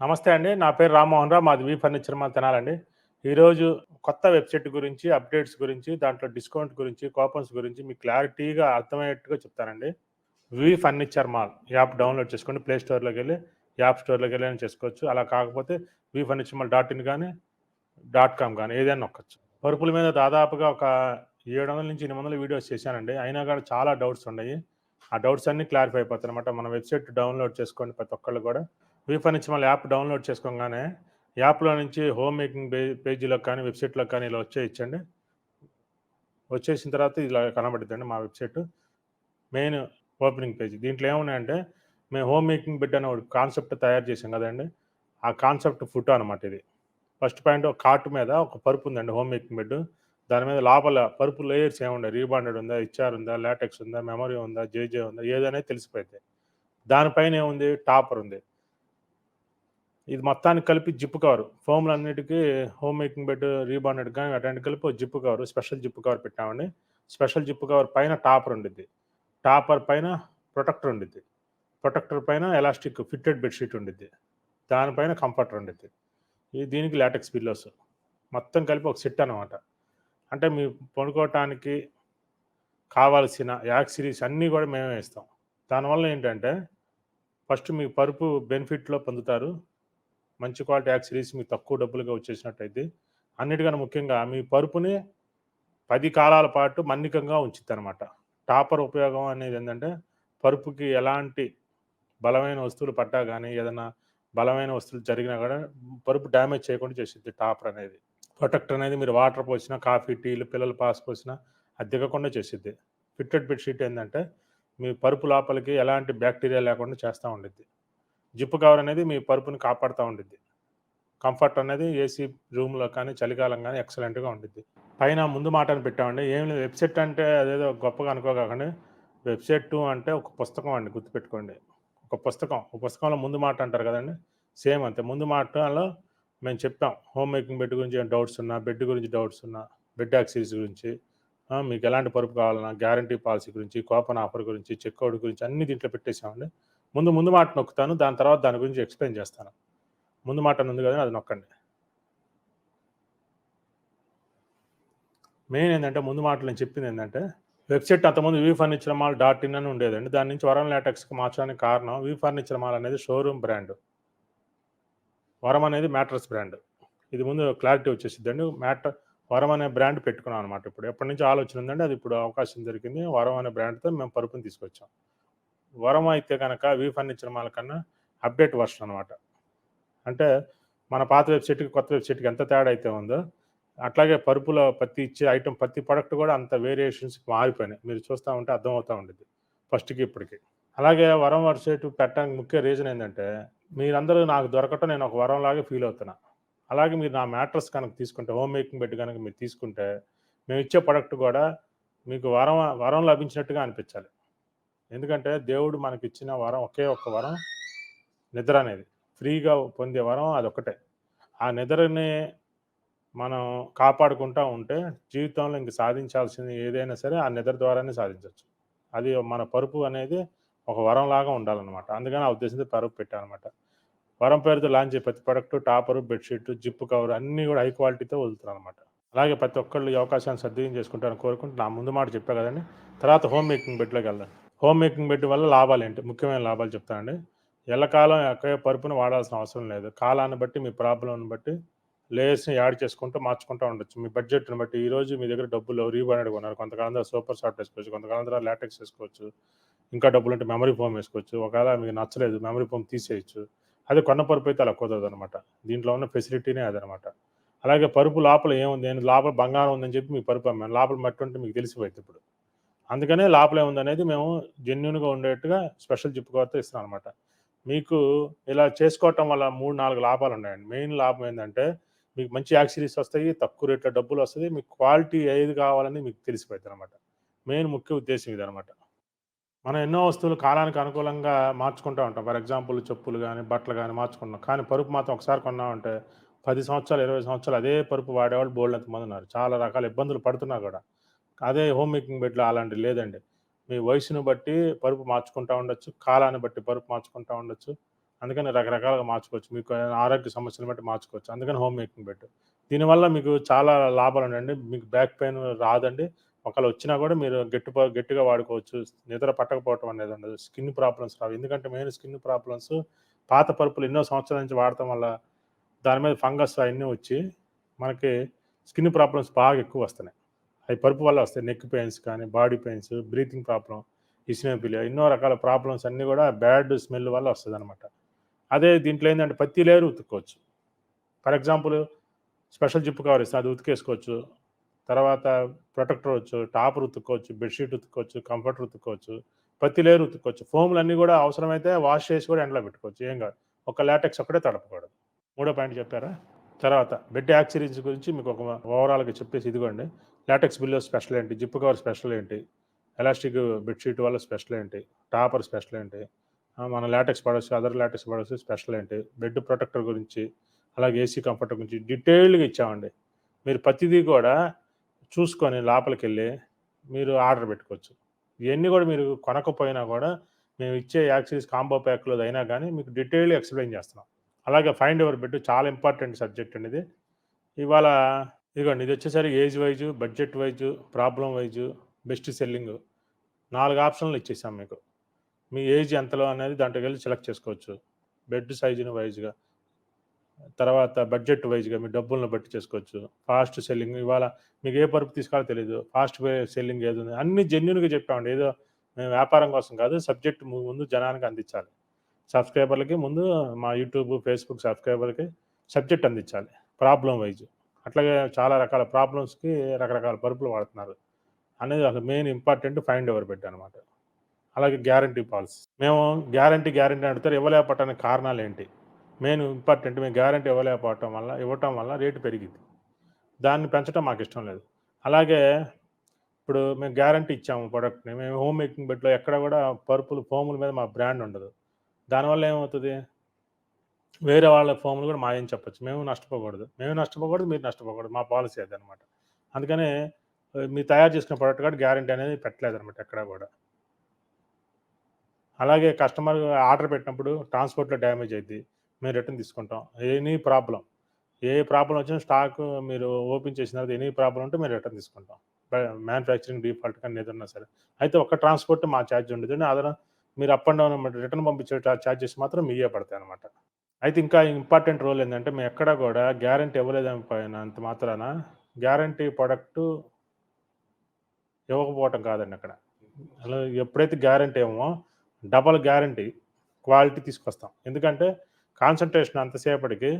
నమస్తే అండి. నా పేరు రామ్మోహన్ రావు. మాది వి ఫర్నిచర్ మా తినాలండి. ఈరోజు కొత్త వెబ్సైట్ గురించి అప్డేట్స్ గురించి దాంట్లో డిస్కౌంట్ గురించి కూపన్స్ గురించి మీకు క్లారిటీగా అర్థమయ్యేట్టుగా చెప్తానండి. V Furniture Mall. App download చేసుకోండి. ప్లే స్టోర్లోకి వెళ్ళి యాప్ స్టోర్లోకి వెళ్ళి చేసుకోవచ్చు. అలా కాకపోతే V Furniture Mall dot in కానీ డాట్ కామ్ కానీ ఏదైనా నొక్కచ్చు. పరుపుల మీద దాదాపుగా ఒక ఏడు వందల నుంచి ఎనిమిది వందల వీడియోస్ చేశానండి. అయినా కూడా చాలా డౌట్స్ ఉన్నాయి. ఆ డౌట్స్ అన్నీ క్లారిఫై అయిపోతాయి అనమాట మన వెబ్సైట్ డౌన్లోడ్ చేసుకోండి ప్రతి ఒక్కళ్ళు కూడా. వి నుంచి మళ్ళీ యాప్ డౌన్లోడ్ చేసుకోగానే యాప్లో నుంచి హోమ్ మేకింగ్ పే పేజీలో కానీ వెబ్సైట్లో కానీ ఇలా వచ్చే ఇచ్చండి. వచ్చేసిన తర్వాత ఇలా కనబడుతుందండి మా వెబ్సైట్. Main opening page. దీంట్లో ఏమున్నాయంటే మేము హోమ్ మేకింగ్ బిడ్డ అనే ఒక కాన్సెప్ట్ తయారు చేసాం కదండి. ఆ కాన్సెప్ట్ ఫుటో అనమాట ఇది. ఫస్ట్ పాయింట్ ఒక కార్ట్ మీద ఒక పరుపు ఉందండి హోమ్ మేకింగ్ బెడ్. దాని మీద లోపల పరుపు లేయర్స్ ఏముండే రీబాండెడ్ ఉందా? హెచ్ఆర్ ఉందా? లాటెక్స్ ఉందా? మెమరీ ఉందా? జేజే ఉందా? ఏదైనా తెలిసిపోయింది దానిపైన ఏముంది? టాపర్ ఉంది. ఇది మొత్తానికి కలిపి జిప్పు కవర్ ఫోమ్లు అన్నిటికీ హోమ్ మేకింగ్ బెడ్ రీబాండెడ్ కానీ అటువంటి కలిపి ఒక zip cover special zip cover పెట్టామండి. స్పెషల్ జిప్పు కవర్ పైన టాపర్ ఉండిద్ది. టాపర్ పైన ప్రొటెక్టర్ ఉండిద్ది. ప్రొటెక్టర్ పైన ఎలాస్టిక్ ఫిట్టెడ్ బెడ్షీట్ ఉండిద్ది. దానిపైన కంఫర్టర్ ఉండిద్ది. ఇది దీనికి లాటెక్స్ పిల్లోస్ మొత్తం కలిపి ఒక సెట్ అనమాట అంటే మీ పడుకోవటానికి కావాల్సిన యాక్సిరీస్ అన్నీ కూడా మేమే ఇస్తాం దానివల్ల ఏంటంటే ఫస్ట్ మీ పరుపు బెనిఫిట్లో పొందుతారు. మంచి క్వాలిటీ యాక్సిరీస్ మీకు తక్కువ డబ్బులుగా వచ్చేసినట్టయితే అన్నిటికన్నా ముఖ్యంగా మీ పరుపుని పది కాలాల పాటు మన్నికంగా ఉంచుద్ది అనమాట టాపర్ ఉపయోగం అనేది ఏంటంటే పరుపుకి ఎలాంటి బలమైన వస్తువులు పడ్డా కానీ ఏదైనా బలమైన వస్తువులు జరిగినా కూడా పరుపు డ్యామేజ్ చేయకుండా చేసిద్ది టాపర్ అనేది. ప్రొటెక్టర్ అనేది మీరు వాటర్ పోసినా కాఫీ టీలు పిల్లలు పాస్ పోసినా అది దిగకుండా చేసిద్ది. ఫిట్టెడ్ బెడ్షీట్ ఏంటంటే మీ పరుపు లోపలికి ఎలాంటి బ్యాక్టీరియా లేకుండా చేస్తూ ఉండిద్ది. జిప్పు కవర్ అనేది మీ పరుపుని కాపాడుతూ ఉండిద్ది. కంఫర్ట్ అనేది ఏసీ రూమ్లో కానీ చలికాలం కానీ ఎక్సలెంట్గా ఉండిద్ది. పైన ముందు మాటను పెట్టామండి. ఏం లేదు వెబ్సైట్ అంటే అదేదో గొప్పగా అనుకోకండి. వెబ్సైట్ అంటే ఒక పుస్తకం అండి గుర్తుపెట్టుకోండి. ఒక పుస్తకం ఒక పుస్తకంలో ముందు మాట అంటారు కదండి. సేమ్ అంతే. ముందు మాటలో మేము చెప్పాం. హోమ్ మేకింగ్ బెడ్ గురించి డౌట్స్ ఉన్నా బెడ్ గురించి డౌట్స్ ఉన్నా బెడ్ యాక్సిరీస్ గురించి మీకు ఎలాంటి పరుపు కావాలన్నా గ్యారంటీ పాలసీ గురించి కూపన్ ఆఫర్ గురించి చెక్అవుట్ గురించి అన్ని దీంట్లో పెట్టేసామండి ముందు ముందు మాట నొక్కుతాను దాని తర్వాత దాని గురించి ఎక్స్ప్లెయిన్ చేస్తాను. ముందు మాట అని ఉంది కదా అది నొక్కండి. మెయిన్ ఏంటంటే ముందు మాటలు నేను చెప్పింది ఏంటంటే వెబ్సైట్ అంతకుముందు V Furniture Mall dot in అని ఉండేదండి. దాని నుంచి వరం లాటెక్స్కి మార్చడానికి కారణం వీ ఫర్నిచర్ మాల్ అనేది షోరూమ్ బ్రాండ్ వరం అనేది మ్యాట్రస్ బ్రాండ్ ఇది ముందు క్లారిటీ వచ్చేసిద్దండి. మ్యాటర్ వరం అనే బ్రాండ్ పెట్టుకున్నాం అనమాట ఇప్పుడు. ఎప్పటి నుంచి ఆలోచన ఉందండి అది ఇప్పుడు అవకాశం దొరికింది. వరం అనే బ్రాండ్తో మేము పరుపుని తీసుకొచ్చాం. వరం అయితే కనుక వీ ఫర్నిచర్ మాల్ కన్నా అప్డేట్ వర్షన్ అనమాట అంటే మన పాత వెబ్సైట్కి కొత్త వెబ్సైట్కి ఎంత తేడా అయితే ఉందో అట్లాగే పరుపులో ప్రతి ఇచ్చే ఐటమ్ ప్రతి ప్రొడక్ట్ కూడా అంత వేరియేషన్స్ మారిపోయినాయి. మీరు చూస్తూ ఉంటే అర్థమవుతూ ఉండేది ఫస్ట్కి ఇప్పటికి. అలాగే వరం వెబ్సైట్ పెట్టడానికి ముఖ్య రీజన్ ఏంటంటే మీరందరూ నాకు దొరకటం నేను ఒక వరం లాగా ఫీల్ అవుతున్నా. అలాగే మీరు నా మ్యాట్రస్ కనుక తీసుకుంటే హోమ్ మేకింగ్ బెడ్ కనుక మీరు తీసుకుంటే మేము ఇచ్చే ప్రొడక్ట్ కూడా మీకు వరం వరం లభించినట్టుగా అనిపించాలి. ఎందుకంటే దేవుడు మనకి ఇచ్చిన వరం ఒకే ఒక్క వరం నిద్ర అనేది. ఫ్రీగా పొందే వరం అదొక్కటే ఆ నిద్రని మనం కాపాడుకుంటూ ఉంటే జీవితంలో ఇంక సాధించాల్సింది ఏదైనా సరే ఆ నిద్ర ద్వారానే సాధించవచ్చు అది మన పరుపు అనేది ఒక వరం లాగా ఉండాలన్నమాట. అందుకని ఆ ఉద్దేశంతో పరుపు పెట్టానమాట. వరం పేరుతో లాంచ్ ప్రతి product topper bedsheet zip cover అన్నీ కూడా హై క్వాలిటీతో వదులుతారు అనమాట అలాగే ప్రతి ఒక్కళ్ళు ఈ అవకాశాన్ని సద్వినియోగం చేసుకుంటారని కోరుకుంటూ నా ముందు మాట చెప్పా కదండి. తర్వాత హోమ్ మేకింగ్ బెడ్లోకి వెళ్దాం. హోమ్ మేకింగ్ బెడ్ వల్ల లాభాలు ఏంటి? ముఖ్యమైన లాభాలు చెప్తానండి. ఎల్లకాలం ఎక్కడ పరుపును వాడాల్సిన అవసరం లేదు. కాలాన్ని బట్టి మీ ప్రాబ్లంని బట్టి లేయర్స్ని యాడ్ చేసుకుంటూ మార్చుకుంటూ ఉండొచ్చు. మీ బడ్జెట్ని బట్టి ఈ రోజు మీ దగ్గర డబ్బులు రీబాండెడ్ కొన్నారు. కొంతకాలం తర్వాత సూపర్ సాఫ్ట్ వేసుకోవచ్చు. కొంతకాలం తర్వాత లాటెక్స్ వేసుకోవచ్చు. ఇంకా డబ్బులు ఉంటే మెమరీ ఫోమ్ వేసుకోవచ్చు. ఒకవేళ మీకు నచ్చలేదు మెమరీ ఫోమ్ తీసేయచ్చు. అది కొన్న పరుపు అయితే అలా కుదరదు అనమాట దీంట్లో ఉన్న ఫెసిలిటీనే అదనమాట అలాగే పరుపు లోపల ఏముంది? నేను లోపల బంగారం ఉందని చెప్పి మీ పరుపు అమ్మాను. లోపల మట్టి ఉంటే మీకు తెలిసిపోయింది ఇప్పుడు. అందుకనే లోపల ఏముంది అనేది మేము జెన్యున్గా ఉండేట్టుగా స్పెషల్ జిప్ కవర్తో ఇస్తున్నాం అనమాట మీకు ఇలా చేసుకోవటం వల్ల మూడు నాలుగు లాభాలు ఉన్నాయండి. మెయిన్ లాభం ఏంటంటే మీకు మంచి యాక్సిరీస్ వస్తాయి తక్కువ రేట్లో డబ్బులు వస్తుంది మీకు క్వాలిటీ ఏది కావాలని మీకు తెలిసిపోతుంది అనమాట మెయిన్ ముఖ్య ఉద్దేశం ఇదనమాట మనం ఎన్నో వస్తువులు కాలానికి అనుకూలంగా మార్చుకుంటూ ఉంటాం. ఫర్ ఎగ్జాంపుల్ చెప్పులు కానీ బట్టలు కానీ మార్చుకుంటాం కానీ పరుపు మాత్రం ఒకసారి కొన్నామంటే పది సంవత్సరాలు ఇరవై సంవత్సరాలు అదే పరుపు వాడేవాళ్ళు బోల్డ్ ఎంతమంది ఉన్నారు. చాలా రకాల ఇబ్బందులు పడుతున్నా కూడా. అదే హోమ్ మేకింగ్ బెడ్లో అలాంటివి లేదండి. మీ వయసును బట్టి పరుపు మార్చుకుంటూ ఉండొచ్చు కాలాన్ని బట్టి పరుపు మార్చుకుంటూ ఉండొచ్చు. అందుకని రకరకాలుగా మార్చుకోవచ్చు. మీకు ఆరోగ్య సమస్యలు బట్టి మార్చుకోవచ్చు. అందుకని హోమ్ మేకింగ్ బెడ్. దీనివల్ల మీకు చాలా లాభాలు ఉండండి మీకు బ్యాక్ పెయిన్ రాదండి. ఒకవేళ వచ్చినా కూడా మీరు గట్టి గట్టిగా వాడుకోవచ్చు. నిద్ర పట్టకపోవటం అనేది ఉండదు. స్కిన్ ప్రాబ్లమ్స్ రావు. ఎందుకంటే మెయిన్ స్కిన్ ప్రాబ్లమ్స్ పాత పరుపులు ఎన్నో సంవత్సరాల నుంచి వాడటం వల్ల దాని మీద ఫంగస్ అవన్నీ వచ్చి మనకి స్కిన్ ప్రాబ్లమ్స్ బాగా ఎక్కువ వస్తున్నాయి. అవి పరుపు వల్ల వస్తాయి. నెక్ పెయిన్స్ కానీ body pains breathing problem eosinophilia ఎన్నో రకాల ప్రాబ్లమ్స్ అన్నీ కూడా బ్యాడ్ స్మెల్ వల్ల వస్తుంది అనమాట అదే దీంట్లో ఏంటంటే పత్తి లేరు ఉతుక్కోవచ్చు. For example special zip cover ఇస్తే అది ఉతికేసుకోవచ్చు. తర్వాత ప్రొటెక్టర్ వచ్చు టాపర్ ఉతుక్కోవచ్చు బెడ్షీట్ ఉతుక్కోవచ్చు కంఫర్టర్ ఉతుక్కోవచ్చు పత్తి లేరు ఉతుక్కోవచ్చు. ఫోమ్లు అన్నీ కూడా అవసరమైతే వాష్ చేసి కూడా ఎండలో పెట్టుకోవచ్చు. ఏం కాదు. ఒక లాటెక్స్ ఒక్కటే తడపకూడదు. మూడో పాయింట్ చెప్పారా? తర్వాత బెడ్ యాక్సిరీస్ గురించి మీకు ఒక ఓవరాల్గా చెప్పేసి ఇదిగోండి. లాటెక్స్ బిల్లో స్పెషల్ ఏంటి? జిప్ కవర్ స్పెషల్ ఏంటి? ఎలాస్టిక్ బెడ్షీట్ వల్ల స్పెషల్ ఏంటి? టాపర్ స్పెషల్ ఏంటి? మన latex products other latex products special ఏంటి? బెడ్ ప్రొటెక్టర్ గురించి అలాగే ఏసీ కంఫర్ట్ గురించి డీటెయిల్డ్గా ఇచ్చామండి. మీరు ప్రతిదీ కూడా చూసుకొని లోపలికి వెళ్ళి మీరు ఆర్డర్ పెట్టుకోవచ్చు. ఇవన్నీ కూడా మీరు కొనకపోయినా కూడా మేము ఇచ్చే యాక్సిస్ కాంబో ప్యాక్లో అయినా కానీ మీకు డీటెయిల్గా ఎక్స్ప్లెయిన్ చేస్తున్నాం. అలాగే ఫైండ్ ఎవర్ బెడ్ చాలా ఇంపార్టెంట్ సబ్జెక్ట్ అండి ఇది. ఇవాళ ఇదిగోండి ఇది వచ్చేసరికి age wise budget wise problem wise best selling. నాలుగు ఆప్షన్లు ఇచ్చేసాం మీకు. మీ ఏజ్ ఎంతలో అనేది దాంట్లోకి వెళ్ళి సెలెక్ట్ చేసుకోవచ్చు. బెడ్ సైజుని వైజ్గా తర్వాత బడ్జెట్ వైజ్గా మీ డబ్బులను బట్టి చేసుకోవచ్చు. ఫాస్ట్ సెల్లింగ్ ఇవాళ మీకు ఏ పరుపు తీసుకోవాలో తెలియదు ఫాస్ట్ సెల్లింగ్ ఏది ఉంది? అన్ని జెన్యున్గా చెప్పామండి. ఏదో మేము వ్యాపారం కోసం కాదు సబ్జెక్ట్ ముందు జనానికి అందించాలి. సబ్స్క్రైబర్లకి ముందు మా యూట్యూబ్ ఫేస్బుక్ సబ్స్క్రైబర్లకి సబ్జెక్ట్ అందించాలి ప్రాబ్లం వైజ్. అట్లాగే చాలా రకాల ప్రాబ్లమ్స్కి రకరకాల పరుపులు వాడుతున్నారు. అనేది అసలు main important find ever bed అనమాట అలాగే గ్యారంటీ పాలసీ. మేము గ్యారంటీ గ్యారంటీ అడుగుతారు ఇవ్వలేకపోవటానికి కారణాలు ఏంటి? మెయిన్ ఇంపార్టెంట్ మేము గ్యారంటీ ఇవ్వలేకపోవటం వల్ల ఇవ్వటం వల్ల రేటు పెరిగింది. దాన్ని పెంచడం మాకు ఇష్టం లేదు. అలాగే ఇప్పుడు మేము గ్యారంటీ ఇచ్చాము ప్రొడక్ట్ని. మేము హోమ్ మేకింగ్ బెడ్లో ఎక్కడ కూడా పరుపులు ఫోముల మీద మా బ్రాండ్ ఉండదు. దానివల్ల ఏమవుతుంది? వేరే వాళ్ళ ఫోములు కూడా మాయని చెప్పొచ్చు. మేము నష్టపోకూడదు. మేము నష్టపోకూడదు మీరు నష్టపోకూడదు. మా పాలసీ అది అనమాట అందుకనే మీ మీరు తయారు చేసిన ప్రోడక్ట్ కూడా గ్యారంటీ అనేది పెట్టలేదు అనమాట ఎక్కడ కూడా. అలాగే కస్టమర్ ఆర్డర్ పెట్టినప్పుడు ట్రాన్స్పోర్ట్లో డ్యామేజ్ అయింది మేము రిటర్న్ తీసుకుంటాం. ఎనీ ప్రాబ్లం ఏ ప్రాబ్లం వచ్చినా స్టాక్ మీరు ఓపెన్ చేసిన తర్వాత ఎనీ ప్రాబ్లం ఉంటే మేము రిటర్న్ తీసుకుంటాం. మ్యానుఫ్యాక్చరింగ్ డిఫాల్ట్ కానీ ఏదన్నా సరే. అయితే ఒక్క ట్రాన్స్పోర్ట్ మా ఛార్జ్ ఉండదు. అదన మీరు అప్ అండ్ డౌన్ రిటర్న్ పంపించే ఛార్జెస్ మాత్రం మీయే పడతాయి అనమాట అయితే ఇంకా ఇంపార్టెంట్ రోల్ ఏంటంటే మేము ఎక్కడ కూడా గ్యారంటీ ఇవ్వలేదంత మాత్రాన గ్యారంటీ ప్రొడక్టు ఇవ్వకపోవటం కాదండి అక్కడ. అలా ఎప్పుడైతే గ్యారంటీ ఏమో డబల్ గ్యారంటీ క్వాలిటీ తీసుకొస్తాం. ఎందుకంటే కాన్సన్ట్రేషన్ అంతసేపటికి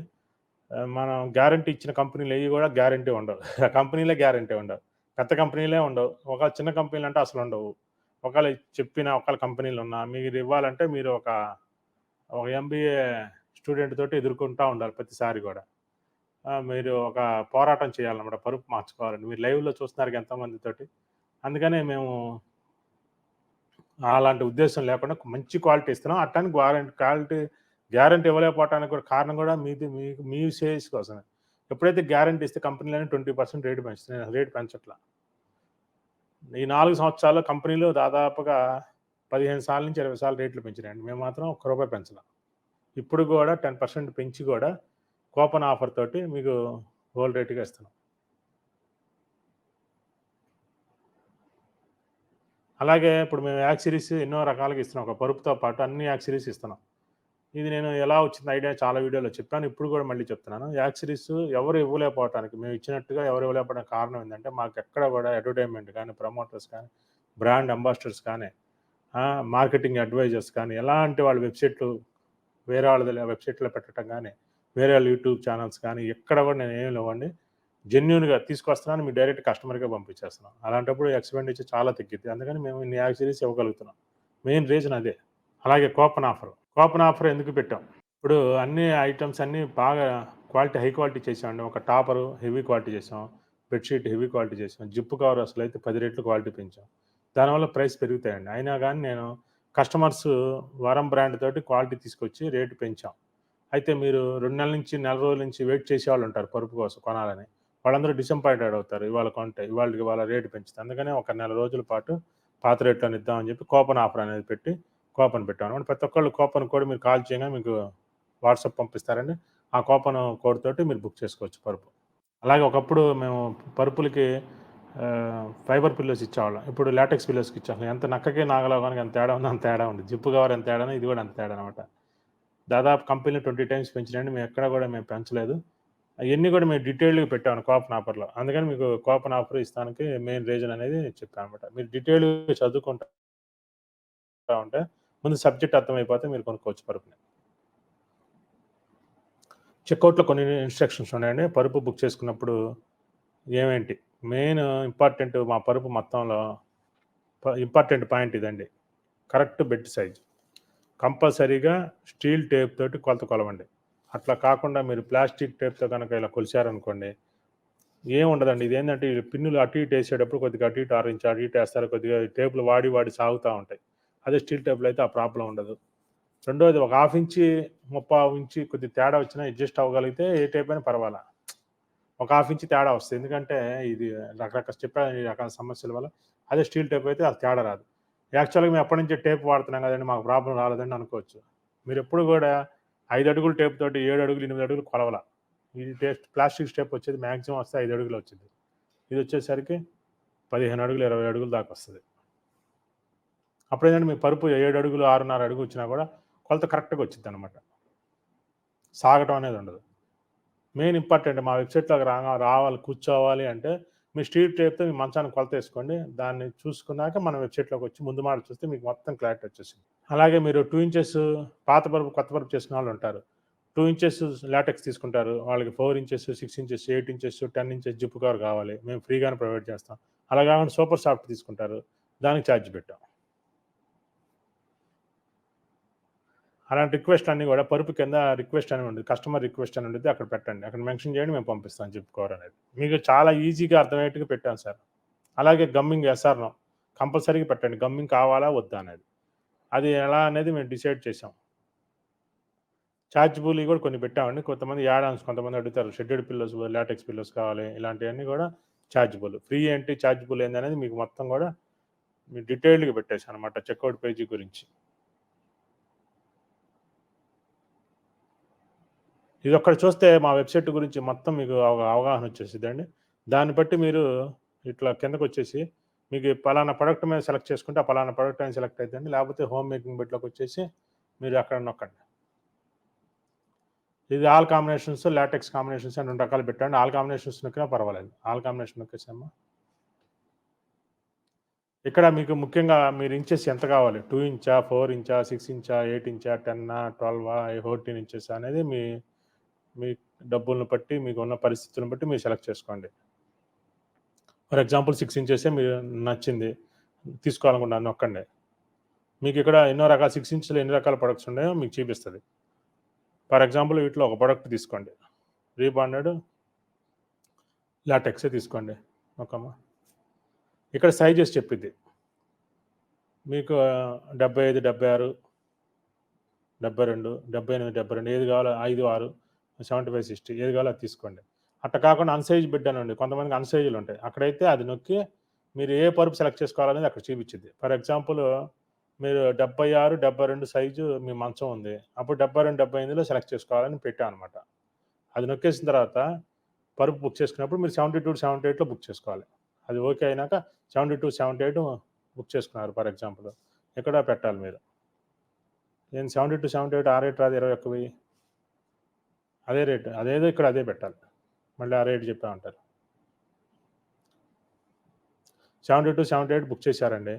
మనం గ్యారంటీ ఇచ్చిన కంపెనీలు ఏవి కూడా గ్యారంటీ ఉండవు. ఆ కంపెనీలే గ్యారంటీ ఉండవు. పెద్ద కంపెనీలే ఉండవు. ఒకవేళ చిన్న కంపెనీలు అంటే అసలు ఉండవు. ఒకవేళ చెప్పిన ఒకవేళ కంపెనీలు ఉన్నా మీరు ఇవ్వాలంటే మీరు ఒక ఒక ఎంబీఏ స్టూడెంట్ తోటి ఎదుర్కొంటూ ఉండాలి ప్రతిసారి కూడా. మీరు ఒక పోరాటం చేయాలన్నమాట పరుపు మార్చుకోవాలండి మీరు లైవ్లో చూస్తున్నారు ఎంతమంది తోటి. అందుకనే మేము అలాంటి ఉద్దేశం లేకుండా మంచి క్వాలిటీ ఇస్తున్నాం. అట్టానికి గ్యారంటీ క్వాలిటీ గ్యారంటీ ఇవ్వలేకపోవడానికి కూడా కారణం కూడా మీది మీకు మీ సేల్స్ కోసమే. ఎప్పుడైతే గ్యారంటీ ఇస్తే కంపెనీలోనే ట్వంటీ పర్సెంట్ రేటు పెంచుతున్నాయి రేటు పెంచట్లా. ఈ నాలుగు సంవత్సరాల్లో కంపెనీలు దాదాపుగా పదిహేను సార్లు నుంచి ఇరవై సార్లు రేట్లు పెంచినాయండి. మేము మాత్రం ఒక్క రూపాయి పెంచలేం. ఇప్పుడు కూడా టెన్ పర్సెంట్ పెంచి కూడా కూపన్ ఆఫర్ తోటి మీకు హోల్ రేటుగా ఇస్తున్నాం. అలాగే ఇప్పుడు మేము యాక్సిరీస్ ఎన్నో రకాలుగా ఇస్తున్నాం. ఒక పరుపుతో పాటు అన్ని యాక్సిరీస్ ఇస్తున్నాం. ఇది నేను ఎలా వచ్చింది ఐడియా చాలా వీడియోలో చెప్పాను. ఇప్పుడు కూడా మళ్ళీ చెప్తున్నాను. యాక్సిరీస్ ఎవరు ఇవ్వలేకపోవటానికి మేము ఇచ్చినట్టుగా ఎవరు ఇవ్వలేకపోవడానికి కారణం ఏంటంటే మాకు ఎక్కడ కూడా అడ్వర్టైజ్మెంట్ కానీ ప్రమోటర్స్ కానీ బ్రాండ్ అంబాసిడర్స్ కానీ మార్కెటింగ్ అడ్వైజర్స్ కానీ ఎలాంటి వాళ్ళ వెబ్సైట్లు వేరే వాళ్ళ వెబ్సైట్లో పెట్టడం కానీ వేరే వాళ్ళ యూట్యూబ్ ఛానల్స్ కానీ ఎక్కడ కూడా నేను ఏం లేవండి. జెన్యున్గా తీసుకొస్తున్నాను మీ డైరెక్ట్ కస్టమర్గా పంపించేస్తున్నాం అలాంటప్పుడు ఎక్స్పెండిచర్ చాలా తగ్గిద్ది. అందుకని మేము ఇన్ని యాక్సిరీస్ ఇవ్వగలుగుతున్నాం. మెయిన్ రీజన్ అదే. అలాగే కూపన్ ఆఫర్. కూపన్ ఆఫర్ ఎందుకు పెట్టాం? ఇప్పుడు అన్ని ఐటమ్స్ అన్నీ బాగా క్వాలిటీ హై క్వాలిటీ చేసామండి. ఒక టాపరు హెవీ క్వాలిటీ చేసాం. బెడ్షీట్ హెవీ క్వాలిటీ చేసాం. జిప్పు కవర్ అసలు అయితే పది రేట్లు క్వాలిటీ పెంచాం. దానివల్ల ప్రైస్ పెరుగుతాయండి. అయినా కానీ నేను కస్టమర్స్ వరం బ్రాండ్ తోటి క్వాలిటీ తీసుకొచ్చి రేటు పెంచాం. అయితే మీరు రెండు నెలల నుంచి నెల రోజుల నుంచి వెయిట్ చేసే వాళ్ళు ఉంటారు పరుపు కోసం కొనాలని. వాళ్ళందరూ డిసప్పాయింటెడ్ అవుతారు. ఇవాళ కొంటే ఇవాళకి ఇవాళ రేటు పెంచుతారు అందుకనే ఒక నెల రోజుల పాటు పాత రేట్లో ఇద్దామని చెప్పి కూపన్ ఆఫర్ అనేది పెట్టి కూపన్ పెట్టామన్నమాట ప్రతి ఒక్కళ్ళు కూపన్ కోడ్ మీరు కాల్ చేయగా మీకు వాట్సాప్ పంపిస్తారండి. ఆ కూపన్ కోడ్ తోటి మీరు బుక్ చేసుకోవచ్చు పరుపు. అలాగే ఒకప్పుడు మేము పరుపులకి ఫైబర్ పిల్లోస్ ఇచ్చేవాళ్ళం. ఇప్పుడు లాటెక్స్ పిల్లోస్కి ఇచ్చేవాళ్ళం. ఎంత నక్కకి నాగలో కానీ ఎంత తేడా ఉందో అంత తేడా ఉంది జిప్పు కవర్ ఎంత తేడా ఇది కూడా అంత తేడా అనమాట దాదాపు కంపెనీ ట్వంటీ టైమ్స్ పెంచినండి మేము ఎక్కడ కూడా మేము పెంచలేదు. అవన్నీ కూడా మేము డీటెయిల్గా పెట్టాము కోపన్ ఆఫర్లో అందుకని మీకు కోపన్ ఆఫర్ ఇస్తానికి మెయిన్ రీజన్ అనేది చెప్పాను అనమాట మీరు డీటెయిల్గా చదువుకుంటా ఉంటే ముందు సబ్జెక్ట్ అర్థమైపోతే మీరు కొనుక్కోవచ్చు పరుపుని. చెక్అవుట్లో కొన్ని ఇన్స్ట్రక్షన్స్ ఉన్నాయండి. పరుపు బుక్ చేసుకున్నప్పుడు ఏమేంటి? మెయిన్ ఇంపార్టెంట్ మా పరుపు మొత్తంలో ఇంపార్టెంట్ పాయింట్ ఇదండి. Correct bed size. కంపల్సరీగా స్టీల్ టేప్ తోటి కొలత కొలవండి. అట్లా కాకుండా మీరు ప్లాస్టిక్ టేప్తో కనుక ఇలా కొలిచారనుకోండి ఏం ఉండదండి ఇది ఏంటంటే పిన్నులు అటు ఇటు వేసేటప్పుడు కొద్దిగా అటు ఇటు ఆరించి అటు ఇటు వేస్తారు కొద్దిగా టేపులు వాడి వాడి సాగుతూ ఉంటాయి. అదే స్టీల్ టేపులు అయితే ఆ ప్రాబ్లం ఉండదు. రెండోది ఒక హాఫ్ ఇంచి ముప్పై ఇంచి కొద్ది తేడా వచ్చినా అడ్జస్ట్ అవ్వగలిగితే ఏ టేప్ అయినా పర్వాలా. ఒక హాఫ్ ఇంచి తేడా వస్తుంది. ఎందుకంటే ఇది రకరకాల చెప్పాను ఈ రకాల సమస్యల వల్ల అదే స్టీల్ టేప్ అయితే అది తేడా రాదు. యాక్చువల్గా మేము ఎప్పటి నుంచి టేప్ వాడుతున్నాం కదండి మాకు ప్రాబ్లం రాలేదండి అనుకోవచ్చు. మీరు ఎప్పుడు కూడా ఐదు అడుగులు టేప్ తోటి ఏడు అడుగులు ఎనిమిది అడుగులు కొలవల. ఇది టేస్ట్ ప్లాస్టిక్ స్టేప్ వచ్చేది మ్యాక్సిమం వస్తే ఐదు అడుగులు వచ్చింది. ఇది వచ్చేసరికి పదిహేను అడుగులు ఇరవై అడుగులు దాకా వస్తుంది. అప్పుడు ఏంటంటే మీ పరుపు ఏడు అడుగులు ఆరున్నర అడుగు వచ్చినా కూడా కొలత కరెక్ట్గా వచ్చింది అనమాట సాగటం అనేది ఉండదు. మెయిన్ ఇంపార్టెంట్ మా వెబ్సైట్లోకి రా రావాలి కూర్చోవాలి అంటే మీ స్ట్రీట్ టైప్తో మీ మంచాన్ని కొలత వేసుకోండి దాన్ని చూసుకున్నాక మన వెబ్సైట్లోకి వచ్చి ముందు మాట చూస్తే మీకు మొత్తం క్లారిటీ వచ్చేసింది. అలాగే మీరు టూ ఇంచెస్ పాత పరుపు కొత్త పరుపు చేసిన వాళ్ళు ఉంటారు. టూ ఇంచెస్ లాటెక్స్ తీసుకుంటారు. వాళ్ళకి four inches six inches eight inches ten inches zip cover కావాలి. మేము ఫ్రీగానే ప్రొవైడ్ చేస్తాం. అలా కాకుండా సూపర్ సాఫ్ట్ తీసుకుంటారు. దానికి ఛార్జ్ పెట్టాం. అలాంటి రిక్వెస్ట్ అన్ని కూడా పరుపు కింద రిక్వెస్ట్ అని ఉంటుంది కస్టమర్ రిక్వెస్ట్ అని ఉంటుంది అక్కడ పెట్టండి. అక్కడ మెన్షన్ చేయండి మేము పంపిస్తాం జిప్ అనేది. మీకు చాలా ఈజీగా అర్థమయ్యేట్టుగా పెట్టాను సార్. అలాగే గమ్మింగ్ ఎస్ఆర్నో కంపల్సరీగా పెట్టండి. గమ్మింగ్ కావాలా వద్దా అనేది. అది ఎలా అనేది మేము డిసైడ్ చేసాం ఛార్జబుల్ కూడా కొన్ని పెట్టామండి. కొంతమంది యాడాన్స్ కొంతమంది అడుగుతారు. షెడ్యూడ్ పిల్లోస్ లాటెక్స్ పిల్లోస్ కావాలి ఇలాంటివన్నీ కూడా ఛార్జబుల్ ఫ్రీ ఏంటి చార్జబుల్ ఏంది అనేది మీకు మొత్తం కూడా మీ డీటెయిల్డ్గా పెట్టేసాను అనమాట చెక్అవుట్ పేజీ గురించి. ఇది ఒక్కడ చూస్తే మా వెబ్సైట్ గురించి మొత్తం మీకు అవగాహన వచ్చేసింది అండి దాన్ని బట్టి మీరు ఇట్లా కిందకు వచ్చేసి మీకు పలానా ప్రొడక్ట్ మీద సెలెక్ట్ చేసుకుంటే ఆ పలానా ప్రొడక్ట్ అని సెలెక్ట్ అవుతుంది లేకపోతే హోమ్ మేకింగ్ బెడ్లోకి వచ్చేసి మీరు అక్కడ నొక్కండి. ఇది ఆల్ కాంబినేషన్స్ లాటెక్స్ కాంబినేషన్స్ అని రెండు రకాలు పెట్టండి. ఆల్ కాంబినేషన్స్ నొక్కినా పర్వాలేదు. ఆల్ కాంబినేషన్ నొక్కేసామా? ఇక్కడ మీకు ముఖ్యంగా మీరు ఇంచెస్ ఎంత కావాలి? టూ ఇంచా ఫోర్ ఇంచా సిక్స్ ఇంచా ఎయిట్ ఇంచా టెన్ ట్వెల్వా ఫోర్టీన్ ఇంచెస్ అనేది మీ మీ డబ్బులను బట్టి మీకు ఉన్న పరిస్థితులను బట్టి మీరు సెలెక్ట్ చేసుకోండి. ఫర్ ఎగ్జాంపుల్ సిక్స్ ఇంచెసే మీరు నచ్చింది తీసుకోవాలనుకున్నాను నొక్కండి. మీకు ఇక్కడ ఎన్నో రకాల సిక్స్ ఇంచ్లో ఎన్ని రకాల ప్రొడక్ట్స్ ఉన్నాయో మీకు చూపిస్తుంది. ఫర్ ఎగ్జాంపుల్ వీటిలో ఒక ప్రొడక్ట్ తీసుకోండి. రీబాండెడ్ లాటెక్సే తీసుకోండి. ఓకేమ్మా ఇక్కడ సైజెస్ చెప్పిద్ది. మీకు డెబ్బై ఐదు డెబ్బై ఆరు డెబ్బై రెండు డెబ్బై ఎనిమిది డెబ్బై రెండు ఏది కావాలో ఐదు ఆరు సెవెంటీ ఫైవ్ సిక్స్టీ ఏది కావాలో అది తీసుకోండి. అట్లా కాకుండా అన్సైజ్ బిడ్ అని ఉంది కొంతమందికి అన్సైజులు ఉంటాయి. అక్కడైతే అది నొక్కి మీరు ఏ పరుపు సెలెక్ట్ చేసుకోవాలనేది అక్కడ చూపించింది. ఫర్ ఎగ్జాంపుల్ మీరు డెబ్బై ఆరు డెబ్బై రెండు సైజు మీ మంచం ఉంది. అప్పుడు డెబ్బై రెండు డెబ్బై ఎనిమిదిలో సెలెక్ట్ చేసుకోవాలని పెట్టాను అనమాట అది నొక్కేసిన తర్వాత పరుపు బుక్ చేసుకున్నప్పుడు మీరు సెవెంటీ టూ సెవెంటీ ఎయిట్లో బుక్ చేసుకోవాలి. అది ఓకే అయినాక seventy two seventy eight book చేసుకున్నారు ఫర్ ఎగ్జాంపుల్ ఎక్కడ పెట్టాలి మీరు? నేను సెవెంటీ టూ సెవెంటీ ఎయిట్ ఆ రాదు ఇరవై ఒక్క వెయ్యి అదే రేట్ అదేదో ఇక్కడ అదే పెట్టాలి. మళ్ళీ ఆ రేట్ చెప్పా ఉంటారు. Seventy two seventy eight book చేశారండి.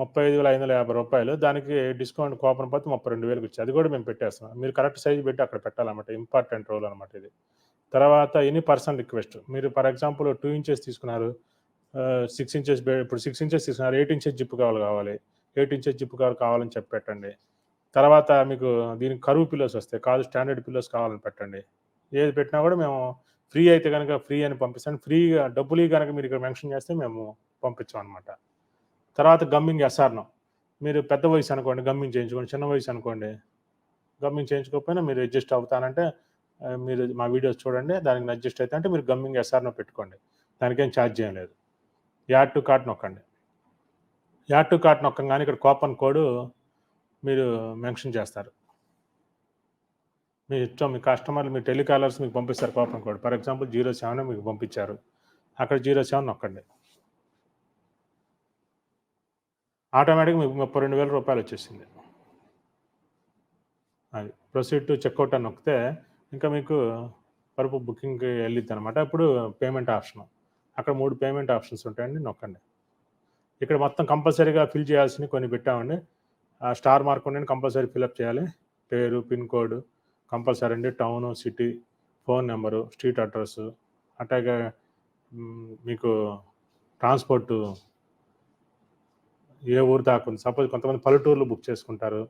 ముప్పై ఐదు వేల ఐదు వందల యాభై రూపాయలు. దానికి డిస్కౌంట్ కూపన్ పోతే ముప్పై రెండు వేలకు వచ్చి అది కూడా మేము పెట్టేస్తాం మీరు కరెక్ట్ సైజ్ పెట్టి అక్కడ పెట్టాలన్నమాట. ఇంపార్టెంట్ రోల్ అనమాట ఇది. తర్వాత ఎనీ పర్సన్ రిక్వెస్ట్. మీరు ఫర్ ఎగ్జాంపుల్ టూ ఇంచెస్ తీసుకున్నారు సిక్స్ ఇంచెస్ ఇప్పుడు సిక్స్ ఇంచెస్ తీసుకున్నారు ఎయిట్ ఇంచెస్ జిప్ కావాలి కావాలి. ఎయిట్ ఇంచెస్ జిప్ కావాలి కావాలని చెప్పి పెట్టండి. తర్వాత మీకు దీనికి కరువు పిల్లోస్ వస్తాయి. కాదు స్టాండర్డ్ పిల్లోస్ కావాలని పెట్టండి. ఏది పెట్టినా కూడా మేము ఫ్రీ అయితే కనుక ఫ్రీ అని పంపిస్తాను ఫ్రీగా డబ్బులు కనుక మీరు ఇక్కడ మెన్షన్ చేస్తే మేము పంపించాం అనమాట తర్వాత గమ్మింగ్ ఎస్ఆర్నో మీరు పెద్ద వయసు అనుకోండి గమ్మింగ్ చేయించుకోండి చిన్న వయసు అనుకోండి గమ్మింగ్ చేయించుకోకపోయినా మీరు అడ్జస్ట్ అవుతానంటే మీరు మా వీడియోస్ చూడండి దానికి అడ్జస్ట్ అయితే అంటే మీరు గమ్మింగ్ ఎస్ఆర్నో పెట్టుకోండి. దానికేం ఛార్జ్ చేయలేదు లేదు. యాడ్ టు కార్ట్ నొక్కండి. యాడ్ టు కార్ట్ నొక్కగానే ఇక్కడ కూపన్ కోడ్ మీరు మెన్షన్ చేస్తారు. మీ ఇష్టం మీ కస్టమర్లు మీ టెలికాలర్స్ మీకు పంపిస్తారు పాపం code. For example zero seven మీకు పంపించారు. అక్కడ జీరో సెవెన్ నొక్కండి. ఆటోమేటిక్గా మీకు ముప్పై రెండు వేల రూపాయలు వచ్చేసింది. అది ప్రొసీడ్ టు చెక్అవుట్ అని నొక్కితే ఇంకా మీకు పరుపు బుకింగ్కి వెళ్ళిద్ది అనమాట ఇప్పుడు పేమెంట్ ఆప్షన్. అక్కడ మూడు పేమెంట్ ఆప్షన్స్ ఉంటాయండి నొక్కండి. ఇక్కడ మొత్తం కంపల్సరీగా ఫిల్ చేయాల్సినవి కొన్ని పెట్టామండి. స్టార్ మార్క్ ఉండండి కంపల్సరీ ఫిల్అప్ చేయాలి. పేరు పిన్ కోడ్ కంపల్సరీ అండి. Town city phone number street address అట్లాగే మీకు ట్రాన్స్పోర్టు ఏ ఊరు దాకా ఉంది. సపోజ్ కొంతమంది పల్లెటూర్లు బుక్ చేసుకుంటారు.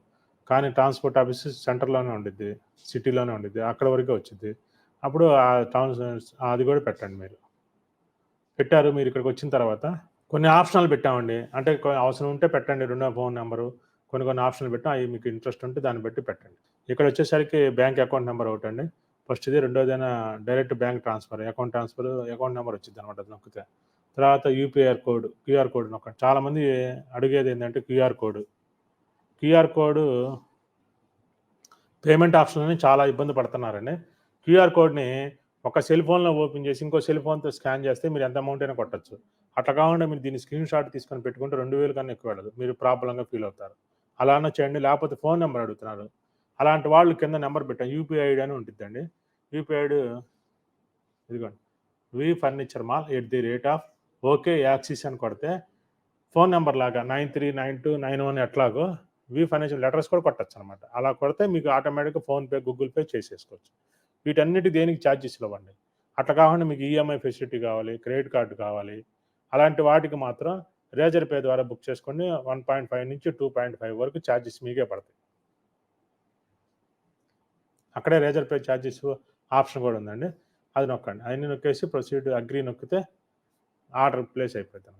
కానీ ట్రాన్స్పోర్ట్ ఆఫీస్ సెంటర్లోనే ఉండిద్ది సిటీలోనే ఉండిద్ది అక్కడ వరకే వచ్చింది అప్పుడు ఆ టౌన్ అది కూడా పెట్టండి మీరు. పెట్టారు మీరు ఇక్కడికి వచ్చిన తర్వాత. కొన్ని ఆప్షన్లు పెట్టామండి. అంటే అవసరం ఉంటే పెట్టండి. రెండో ఫోన్ నెంబరు కొన్ని కొన్ని ఆప్షన్లు పెట్టాం అవి మీకు ఇంట్రెస్ట్ ఉంటే దాన్ని బట్టి పెట్టండి. ఇక్కడ వచ్చేసరికి బ్యాంక్ అకౌంట్ నెంబర్ ఒకటి అండి. ఫస్ట్ ఇది రెండోదైనా direct bank transfer account transfer account number వచ్చింది అనమాట అది నొక్కితే. తర్వాత యూపీఆర్ కోడ్ క్యూఆర్ కోడ్ నొక్కండి. చాలామంది అడిగేది ఏంటంటే QR code. QR code payment ఆప్షన్లని చాలా ఇబ్బంది పడుతున్నారండి. క్యూఆర్ కోడ్ని ఒక సెల్ ఫోన్లో ఓపెన్ చేసి ఇంకో సెల్ ఫోన్తో స్కాన్ చేస్తే మీరు ఎంత అమౌంట్ అయినా కొట్టచ్చు. అట్లా కాకుండా మీరు దీన్ని స్క్రీన్ షాట్ తీసుకొని పెట్టుకుంటే రెండు వేలు కన్నా ఎక్కువ వెళ్ళదు మీరు ప్రాబ్లంగా ఫీల్ అవుతారు. అలానే చేయండి. లేకపోతే ఫోన్ నెంబర్ అడుగుతున్నారు. అలాంటి వాళ్ళు కింద నెంబర్ పెట్టాం యూపీఐ ఐడి అని ఉంటుందండి యూపీఐ ఐడి ఇదిగోండి. V Furniture Mall at the rate of ok axis అని కొడితే ఫోన్ నెంబర్ లాగా nine three nine two nine one ఎట్లాగో వి ఫైనాన్షియల్ లెటర్స్ కూడా కొట్టచ్చు అనమాట అలా కొడితే మీకు ఆటోమేటిక్గా ఫోన్పే గూగుల్ పే చేసేసుకోవచ్చు. వీటన్నిటి దేనికి ఛార్జెస్ ఇవ్వండి అట్లా కాకుండా మీకు ఈఎంఐ ఫెసిలిటీ కావాలి క్రెడిట్ కార్డు కావాలి. అలాంటి వాటికి మాత్రం రేజర్ పే ద్వారా బుక్ చేసుకోండి వన్ పాయింట్ ఫైవ్ నుంచి టూ పాయింట్ ఫైవ్ వరకు ఛార్జెస్ మీకే పడతాయి. అక్కడే రేజర్ పే ఛార్జెస్ ఆప్షన్ కూడా ఉందండి. అది నొక్కండి. అన్ని నొక్కేసి ప్రొసీడ్ అగ్రి నొక్కితే ఆర్డర్ ప్లేస్ అయిపోతుంది